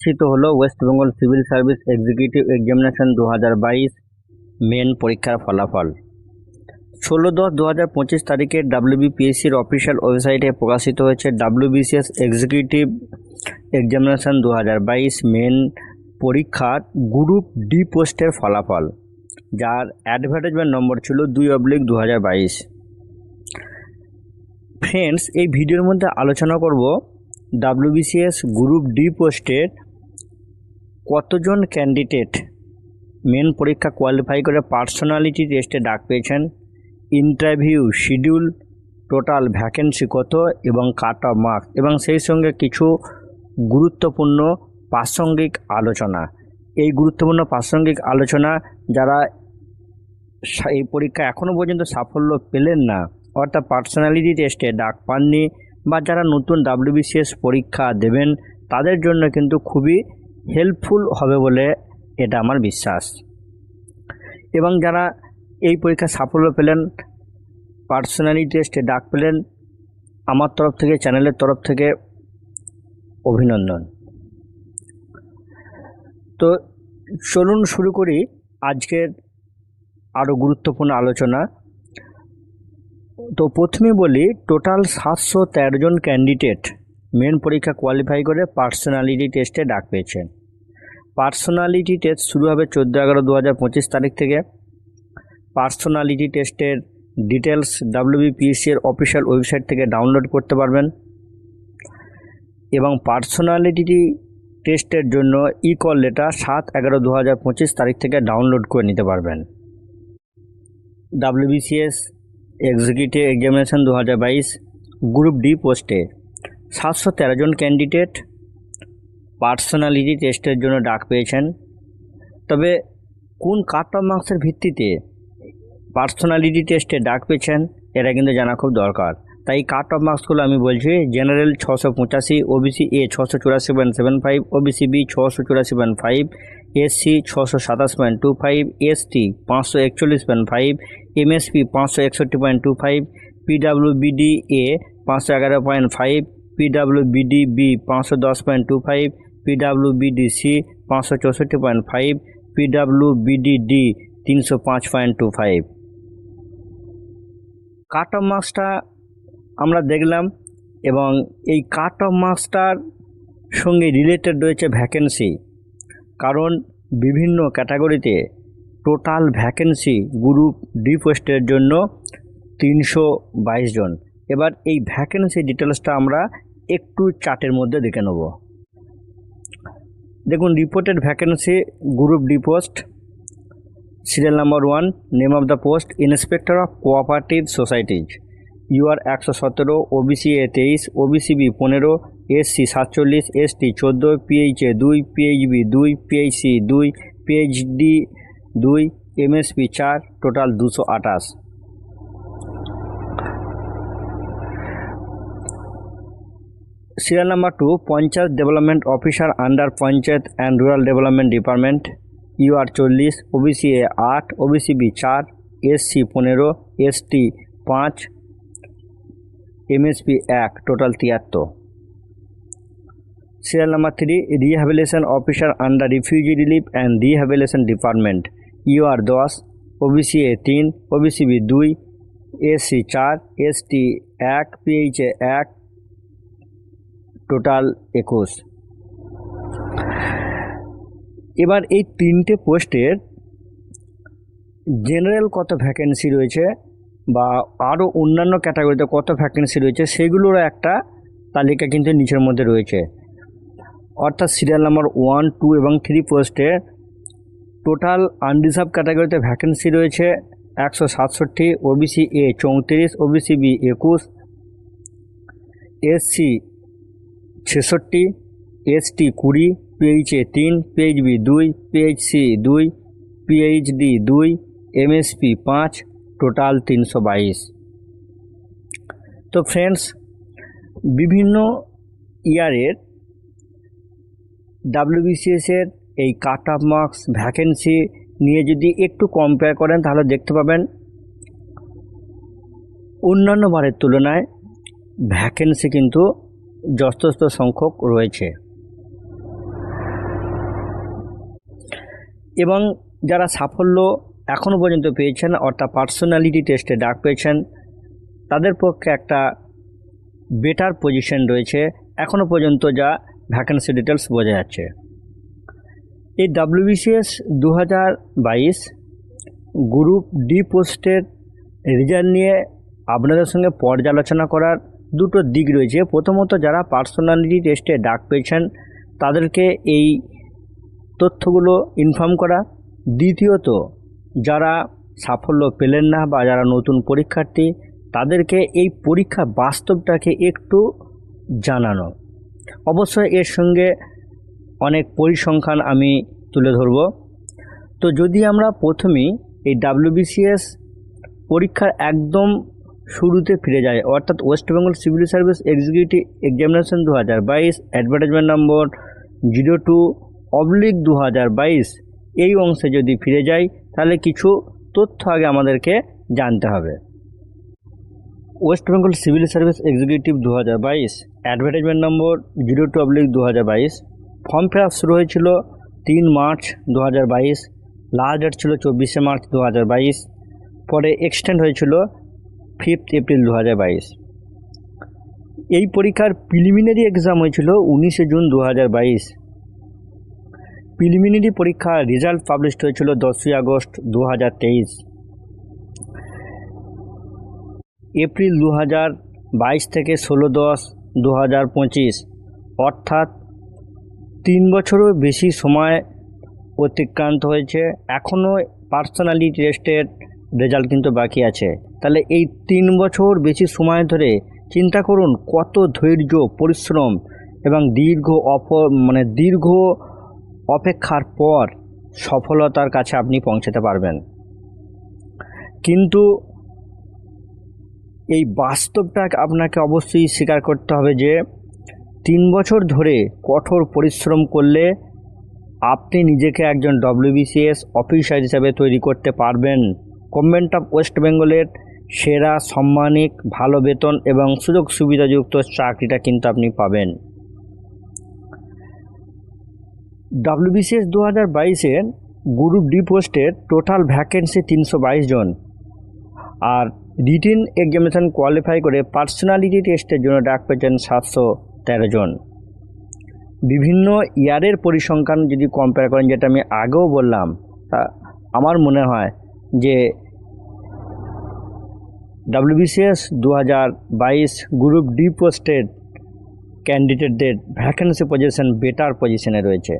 প্রকাশিত হলো West Bengal civil service executive examination দু হাজার বাইশ মেন পরীক্ষার ফলাফল। ষোলো দশ দু হাজার পঁচিশ তারিখে ডাব্লিউবিপিএসসির অফিসিয়াল ওয়েবসাইটে প্রকাশিত হয়েছে ডাব্লিউবিসিএস এক্সিকিউটিভ এক্সামিনেশন দু হাজার বাইশ মেন পরীক্ষার গ্রুপ ডি পোস্টের ফলাফল, যার অ্যাডভার্টাইজমেন্ট নম্বর ছিল দুই অবলিক দু হাজার বাইশ। ফ্রেন্ডস, এই ভিডিওর মধ্যে আলোচনা করব ডাব্লিউবিসিএস গ্রুপ ডি পোস্টের কতজন ক্যান্ডিডেট মেন পরীক্ষা কোয়ালিফাই করে পার্সোনালিটি টেস্টে ডাক পেয়েছেন? ইন্টারভিউ শিডিউল টোটাল ভ্যাকেন্সি কত এবং কাট অফ মার্কস এবং সেই সঙ্গে কিছু গুরুত্বপূর্ণ প্রাসঙ্গিক আলোচনা। এই গুরুত্বপূর্ণ প্রাসঙ্গিক আলোচনা যারা এই পরীক্ষা এখনও পর্যন্ত সাফল্য পেলেন না, অর্থাৎ পার্সোনালিটি টেস্টে ডাক পাননি বা যারা নতুন ডাব্লিউবিসিএস পরীক্ষা দেবেন, তাদের জন্য কিন্তু খুবই হেল্পফুল হবে বলে এটা আমার বিশ্বাস। এবং যারা এই পরীক্ষা সাফল্য পেলেন পার্সোনালি টেস্টে ডাক পেলেন, আমার তরফ থেকে চ্যানেলের তরফ থেকে অভিনন্দন। তো চলুন শুরু করি আজকের আরও গুরুত্বপূর্ণ আলোচনা। তো প্রথমে বলি টোটাল সাতশো তেরো জন ক্যান্ডিডেট মেন পরীক্ষা কোয়ালিফাই করে পার্সোনালিটি টেস্টে ডাক পেয়েছেন পার্সোনালিটি টেস্ট শুরু হবে চোদ্দ এগারো দু তারিখ থেকে। পার্সোনালিটি টেস্টের ডিটেলস ডাব্লিউবিপিএসসি এর অফিসিয়াল ওয়েবসাইট থেকে ডাউনলোড করতে পারবেন। এবং পার্সোনালিটি টেস্টের জন্য ই কল লেটার সাত এগারো দু তারিখ থেকে ডাউনলোড করে নিতে পারবেন। ডাব্লিউবিসিএস এক্সিকিউটিভ এক্সামিনেশন দু হাজার বাইশ গ্রুপ ডি পোস্টে সাতশো তেরো জন ক্যান্ডিডেট পার্সোনালিটি টেস্টের জন্য ডাক পেয়েছেন। তবে কোন কাট অফ মার্কসের ভিত্তিতে পার্সোনালিটি টেস্টে ডাক পেয়েছেন, এটা কিন্তু জানা খুব দরকার। তাই কাট অফ মার্কসগুলো আমি বলছি জেনারেল ছশো পঁচাশি ওবিসি এ ছশো চুরাশি point seven five OBC B ছশো চুরাশি পয়েন্ট ফাইভ এসসি ছশো সাতাশ পয়েন্ট টু ফাইভ এসটি পাঁচশো একচল্লিশ পয়েন্ট ফাইভ এমএসপি পাঁচশো একষট্টি point two five PWBD A পাঁচশো এগারো পয়েন্ট ফাইভ পিডাব্লিউবিডি বি পাঁচশো দশ point two five PWBD C পাঁচশো চৌষট্টি পয়েন্ট ফাইভ পিডাব্লিউবিডি ডি তিনশো পাঁচ point two five cut off মার্কসটা আমরা দেখলাম এবং এই কাট অফ মার্কসটার সঙ্গে রিলেটেড রয়েছে ভ্যাকেন্সি কারণ বিভিন্ন ক্যাটাগরিতে টোটাল ভ্যাকেন্সি গ্রুপ ডি পোস্টের জন্য তিনশো বাইশ জন। এবার এই ভ্যাকেন্সি ডিটেলসটা আমরা একটু চার্টের মধ্যে দেখে নেব। দেখুন reported vacancy group D post serial number one name of the post inspector of cooperative societies UR একশো সতেরো ও ওবিসি এ তেইশ ওবিসি বি পনেরো এসসি সাতচল্লিশ এসটি চোদ্দ পিএইচ এ দুই পিএইচবি দুই পিএইচসি দুই পিএইচডি দুই এমএসপি চার টোটাল দুশো আঠাশ। Serial number two panchayat development officer under panchayat and rural development department UR চল্লিশ ওবিসি এ আট ওবিসি বি চার এসসি পনেরো এসটি পাঁচ এমএসপি এক টোটাল তিয়াত্তর। Serial number three rehabilitation officer under refugee relief and rehabilitation department UR দশ OBC A তিন OBC B দুই এসসি চার এসটি এক পিএইচ এ এক টোটাল একুশ। এবার এই তিনটে পোস্টের জেনারেল কত ভ্যাকেন্সি রয়েছে বা আরও অন্যান্য ক্যাটাগরিতে কত ভ্যাকেন্সি রয়েছে সেগুলোর একটা তালিকা কিন্তু নিচের মধ্যে রয়েছে। অর্থাৎ সিরিয়াল নাম্বার ওয়ান, টু এবং থ্রি পোস্টে টোটাল আনরিজার্ভ ক্যাটাগরিতে ভ্যাকেন্সি রয়েছে একশো সাতষট্টি, ওবিসি এ চৌত্রিশ, ওবিসি বি একুশ, এসসি ছেষট্টি, এসটি কুড়ি পিএইচএ তিন পিএইচবি দুই পিএইচসি দুই পিএইচডি দুই, এমএসপি পাঁচ, টোটাল তিনশো বাইশ। তো ফ্রেন্ডস, বিভিন্ন ইয়ারের ডাব্লিউবিসিএসের এই কাট অফ মার্কস ভ্যাকেন্সি নিয়ে যদি একটু কম্পেয়ার করেন, তাহলে দেখতে পাবেন অন্যান্য বারের তুলনায় ভ্যাকেন্সি কিন্তু যথেষ্ট সংখ্যক রয়েছে। এবং যারা সাফল্য এখনও পর্যন্ত পেয়েছেন, অর্থাৎ পার্সোনালিটি টেস্টে ডাক পেয়েছেন, তাদের পক্ষে একটা বেটার পজিশন রয়েছে। এখনও পর্যন্ত যা ভ্যাকেন্সি ডিটেলস বোঝা যাচ্ছে। এই ডাব্লিউবিসিএস দু হাজার বাইশ গ্রুপ ডি পোস্টের রেজাল্ট নিয়ে আপনাদের সঙ্গে পর্যালোচনা করার দুটো দিক রয়েছে। প্রথমত যারা পার্সোনালিটি টেস্টে ডাক পেয়েছেন, তাদেরকে এই তথ্যগুলো ইনফর্ম করা। দ্বিতীয়ত, যারা সাফল্য পেলেন না বা যারা নতুন পরীক্ষার্থী, তাদেরকে এই পরীক্ষা বাস্তবটাকে একটু জানানো। অবশ্যই এর সঙ্গে অনেক পরিসংখ্যান আমি তুলে ধরব। তো যদি আমরা প্রথমেই এই ডাব্লিউবিসিএস পরীক্ষার একদম শুরুতে ফিরে যায়। অর্থাৎ West Bengal civil service executive examination দু হাজার বাইশ, advertisement number zero two oblique দু হাজার বাইশ। এই অংশে যদি ফিরে যাই, তাহলে কিছু তথ্য আগে আমাদেরকে জানতে হবে। West Bengal civil service executive দু হাজার বাইশ, advertisement number zero two oblique দু হাজার বাইশ। ফর্ম ফিল আপ শুরু হয়েছিল তিন মার্চ দু হাজার বাইশ, লাস্ট ডেট ছিল চব্বিশে মার্চ দু হাজার বাইশ। পরে এক্সটেন্ড হয়েছিল ফিফথ এপ্রিল দু হাজার বাইশ। এই পরীক্ষার প্রিলিমিনারি এক্সাম হয়েছিল উনিশে জুন দু হাজার বাইশ। প্রিলিমিনারি পরীক্ষার রেজাল্ট পাবলিশড হয়েছিল দশই আগস্ট দু হাজার তেইশ। এপ্রিল দু হাজার বাইশ থেকে ষোলো দশ দু অর্থাৎ তিন বছরও বেশি সময় অতিক্রান্ত হয়েছে। এখনও পার্সোনালি টেস্টের রেজাল্ট কিন্তু বাকি আছে। তাহলে এই তিন বছর বেশি সময় ধরে চিন্তা করুন কত ধৈর্য, পরিশ্রম এবং দীর্ঘ অপ মানে দীর্ঘ অপেক্ষার পর সফলতার কাছে আপনি পৌঁছাতে পারবেন। কিন্তু এই বাস্তবটা আপনাকে অবশ্যই স্বীকার করতে হবে যে তিন বছর ধরে কঠোর পরিশ্রম করলে আপনি নিজেকে একজন ডব্লিউবিসিএস অফিসার হিসাবে তৈরি করতে পারবেন। গভর্নমেন্ট অফ ওয়েস্ট বেঙ্গলের সেরা, সম্মানিক, ভালো বেতন এবং সুযোগ সুবিধাযুক্ত চাকরিটা কিন্তু আপনি পাবেন। ডাব্লিউবিসিএস দু হাজার বাইশের গ্রুপ ডি পোস্টের টোটাল ভ্যাকেন্সি তিনশো বাইশ জন আর রিটিন এক্সামিনেশন কোয়ালিফাই করে পার্সোনালিটি টেস্টের জন্য ডাক পেয়েছেন সাতশো তেরো জন। বিভিন্ন ইয়ারের পরিসংখ্যান যদি কম্পেয়ার করেন, যেটা আমি আগেও বললাম, তা আমার মনে হয় যে ডাব্লিউবিসিএস দু হাজার বাইশ গ্রুপ ডি পোস্টের ক্যান্ডিডেটদের ভ্যাকেন্সি পজিশন বেটার পজিশনে রয়েছে।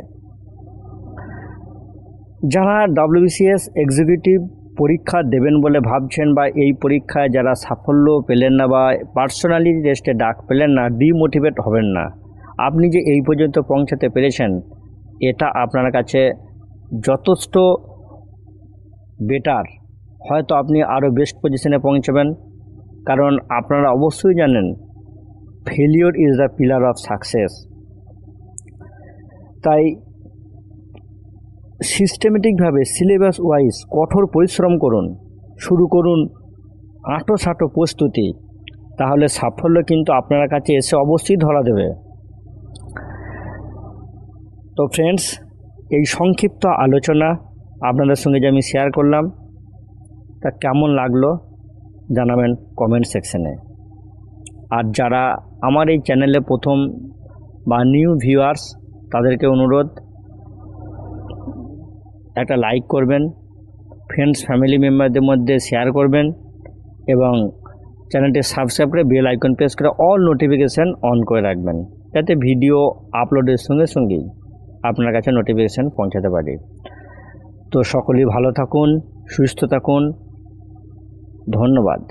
যারা ডাব্লিউবিসিএস এক্সিকিউটিভ পরীক্ষা দেবেন বলে ভাবছেন বা এই পরীক্ষায় যারা সাফল্য পেলেন না বা পার্সোনালিটি টেস্টে ডাক পেলেন না, ডিমোটিভেট হবেন না। আপনি যে এই পর্যন্ত পৌঁছাতে পেরেছেন, এটা আপনার কাছে যথেষ্ট বেটার। হয়তো আপনি আরও বেস্ট পজিশনে পৌঁছাবেন। কারণ আপনারা অবশ্যই জানেন failure is the pillar of success তাই সিস্টেমেটিকভাবে সিলেবাস ওয়াইজ কঠোর পরিশ্রম করুন, শুরু করুন আঁটো সাঁটো প্রস্তুতি। তাহলে সাফল্য কিন্তু আপনার কাছে এসে অবশ্যই ধরা দেবে। তো ফ্রেন্ডস এই সংক্ষিপ্ত আলোচনা আপনাদের সঙ্গে যে আমি শেয়ার করলাম, তা কেমন লাগল জানাবেন কমেন্ট সেকশনে আর যারা আমার এই চ্যানেলে প্রথম বা নিউ ভিউয়ার্স তাদেরকে অনুরোধ, একটা লাইক করবেন ফ্রেন্ডস ফ্যামিলি মেম্বারদের মধ্যে শেয়ার করবেন এবং চ্যানেলটি সাবস্ক্রাইব করে বেল আইকন প্রেস করে অল নোটিফিকেশান অন করে রাখবেন, যাতে ভিডিও আপলোডের সঙ্গে সঙ্গেই আপনার কাছে নোটিফিকেশান পৌঁছাতে পারে। তো সকলেই ভালো থাকুন সুস্থ থাকুন। ধন্যবাদ।